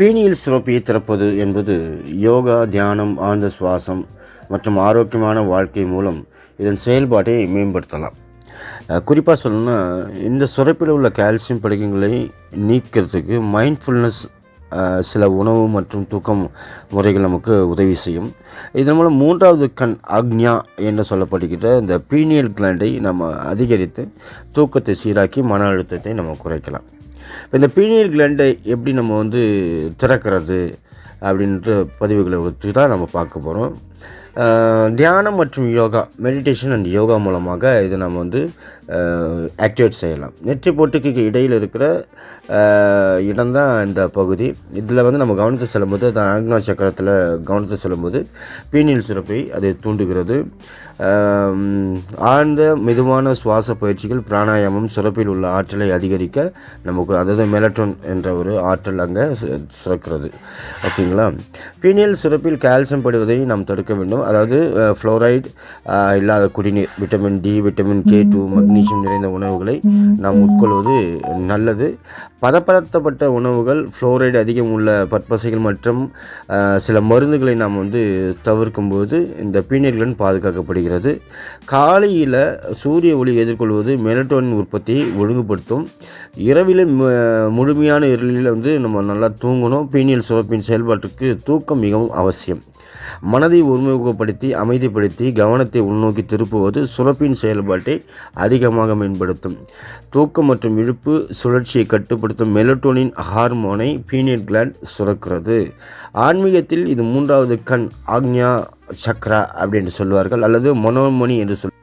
Pineal சுரப்பியை திறப்பது என்பது யோகா தியானம் ஆழ்ந்த சுவாசம் மற்றும் ஆரோக்கியமான வாழ்க்கை மூலம் இதன் செயல்பாட்டை மேம்படுத்தலாம். குறிப்பாக சொல்லணும்னா இந்த சுரப்பில் உள்ள கால்சியம் படிகங்களை நீக்கிறதுக்கு மைண்ட்ஃபுல்னஸ் சில உணவு மற்றும் தூக்கம் முறைகள் நமக்கு உதவி செய்யும். இதன் மூலம் மூன்றாவது கண் அக்ஞா என்று சொல்லப்படுகிற இந்த பீனியல் கிளாண்டை நம்ம அதிகரித்து தூக்கத்தை சீராக்கி மன அழுத்தத்தை நம்ம குறைக்கலாம். இப்போ இந்த பீனியல் கிளாண்டை எப்படி நம்ம வந்து திறக்கிறது அப்படின்ற பதிவுகளை வச்சு தான் நம்ம பார்க்க போகிறோம் தியானம் மற்றும் யோகா மெடிடேஷன் அண்ட் யோகா மூலமாக இதை நம்ம வந்து ஆக்டிவேட் செய்யலாம். நெற்றி பொட்டுக்கு இடையில் இருக்கிற இடம்தான் இந்த பகுதி. இதில் வந்து நம்ம கவனத்தை செல்லும்போது அது ஆக்னா சக்கரத்தில் கவனத்தை செல்லும்போது பீனியல் சுரப்பை அதை தூண்டுகிறது. ஆழ்ந்த மெதுவான சுவாச பயிற்சிகள் பிராணாயாமம் சுரப்பில் உள்ள ஆற்றலை அதிகரிக்க நமக்கு அதாவது மெலட்ரோன் என்ற ஒரு ஆற்றல் அங்கே சுரக்கிறது. ஓகேங்களா? பீனியல் சுரப்பில் கால்சியம் படுவதை நாம் தடுக்க வேண்டும். அதாவது ஃப்ளோரைடு இல்லாத குடிநீர் vitamin D vitamin K two magnesium நிறைந்த உணவுகளை நாம் உட்கொள்வது நல்லது. பதப்படுத்தப்பட்ட உணவுகள் ஃப்ளோரைடு அதிகம் உள்ள பற்பசைகள் மற்றும் சில மருந்துகளை நாம் வந்து தவிர்க்கும்போது இந்த பீனியல்களின் பாதுகாக்கப்படுகிறது. காலையில் சூரிய ஒளி எதிர்கொள்வது மெலட்டோனின் உற்பத்தியை ஒழுங்குபடுத்தும். இரவில் முழுமையான இருளில் வந்து நம்ம நல்லா தூங்கணும். பீனியல் சுரப்பின் செயல்பாட்டுக்கு தூக்கம் மிகவும் அவசியம். மனதை ஒருமுகப்படுத்தி அமைதிப்படுத்தி கவனத்தை உள்நோக்கி திருப்புவது சுரப்பின் செயல்பாட்டை அதிகமாக மேம்படுத்தும். தூக்கம் மற்றும் இழுப்பு சுழற்சியை கட்டுப்படுத்தும் மெலட்டோனின் ஹார்மோனை பீனியல் கிளாண்ட் சுரக்கிறது. ஆன்மீகத்தில் இது மூன்றாவது கண் ஆக்ஞா சக்ரா அப்படின்னு சொல்வார்கள் அல்லது மனோமணி என்று சொல்